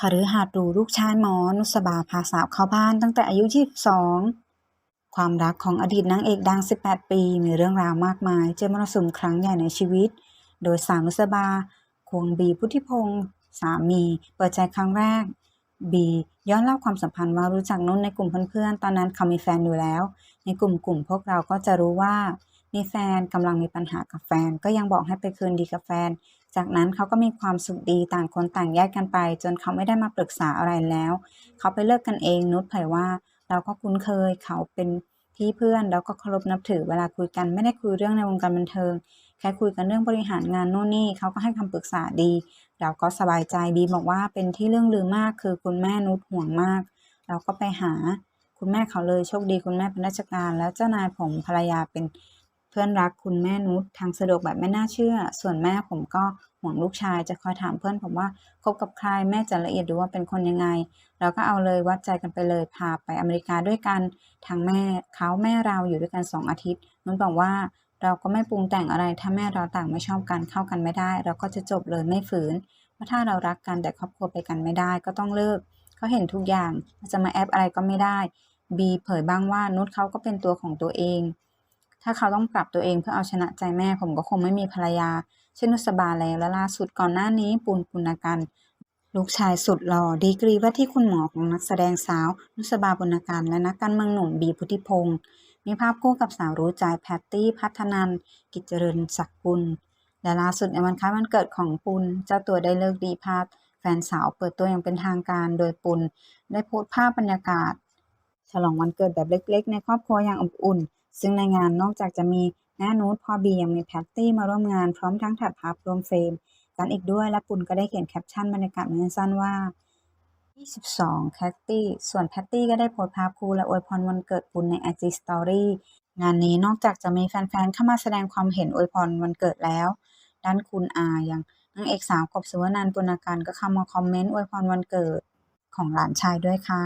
คฤหาสน์หรูลูกชายหมอนุสบาพาสาวเข้าบ้านตั้งแต่อายุ 22 ความรักของอดีตนางเอกดัง 18 ปี มีเรื่องราวมากมาย เจอมรสุมครั้งใหญ่ในชีวิต โดยสาวนุสบา ควงบีพุทธิพงศ์สามี เปิดใจครั้งแรก บีย้อนเล่าความสัมพันธ์ว่ารู้จักนุ่นในกลุ่มเพื่อนๆ ตอนนั้นเขามีแฟนอยู่แล้ว ในกลุ่มกลุ่มพวกเราก็จะรู้ว่า มีแฟนกำลังมีปัญหากับแฟน ก็ยังบอกให้ไปคืนดีกับแฟน จากนั้นเขาก็มีความสุขดีต่างคนต่างแยกกันไป จนเขาไม่ได้มาปรึกษาอะไรแล้ว เขาไปเลิกกันเองนุชเผยว่า เราก็คุ้นเคยเขาเป็นพี่เพื่อนแล้วก็เคารพนับถือเวลาคุยกันไม่ได้คุยเรื่องในวงการบันเทิงแค่คุยกันเรื่องบริหารงานโน่นนี่เขาก็ให้คำปรึกษาดี เราก็สบายใจบีบอกว่าเป็นที่เรื่องลือมาก คือคุณแม่นุชห่วงมาก เราก็ไปหาคุณแม่เขาเลยโชคดีคุณแม่เป็นราชการ แล้วเจ้านายผมภรรยาเป็น เพื่อนรักคุณแม่นุชทางสะดวกแบบไม่น่าเชื่อ ส่วนแม่ผมก็ห่วงลูกชายจะคอยถามเพื่อนผมว่าคบกับใครแม่จะละเอียดดูว่าเป็นคนยังไง เราก็เอาเลยวัดใจกันไปเลยพาไปอเมริกาด้วยกันทางแม่เขาแม่เราอยู่ด้วยกันสองอาทิตย์นุชบอกว่าเราก็ไม่ปรุงแต่งอะไร ถ้าแม่เราต่างไม่ชอบกันเข้ากันไม่ได้ เราก็จะจบเลยไม่ฝืนเพราะถ้าเรารักกันแต่ครอบครัวไปกันไม่ได้ก็ต้องเลิกเขาเห็นทุกอย่างจะมาแอปอะไรก็ไม่ได้บีเผยบ้างว่านุชเขาก็เป็นตัวของตัวเอง ถ้าเขาต้องปรับตัวเองเพื่อเอาชนะใจแม่ผมก็คงไม่มีภรรยา เช่นนุสบาแล้วและล่าสุดก่อนหน้านี้ปุณปุณกัน ลูกชายสุดหล่อดีกรีว่าที่คุณหมอของนักแสดงสาว นุสบาปุณกันและนักการเมืองหนุ่มบีพุทธิพงศ์มีภาพคู่กับสาวรู้ใจแพตตี้พัฒนันกิจเจริญศักดิ์กุลและล่าสุดในวันคล้ายวันเกิดของปุณเจ้าตัวได้เลิกดีพาดแฟนสาวเปิดตัวอย่างเป็นทางการโดยปุณได้โพสต์ภาพบรรยากาศ ฉลองวันเกิดแบบเล็กๆ ในครอบครัวอย่างอบอุ่น ซึ่งในงานนอกจากจะมีแม่นูตพอบียังมีแพตตี้มาร่วมงานพร้อมทั้งถ่ายภาพรวมเฟรมกันอีกด้วยและปุณก็ได้เขียนแคปชั่นบรรยากาศไว้สั้นว่า 22แคตตี้ส่วนแพตตี้ก็ได้โพสต์ภาพคู่และอวยพรวันเกิดปุณใน IG Story งานนี้นอกจากจะมีแฟนๆเข้ามาแสดงความเห็นอวยพรวันเกิดแล้วด้านคุณอาอย่างนางเอกสาวกบสุวรรณันท์ปุณกันก็เข้ามาคอมเมนต์อวยพรวันเกิดของหลานชายด้วยค่ะ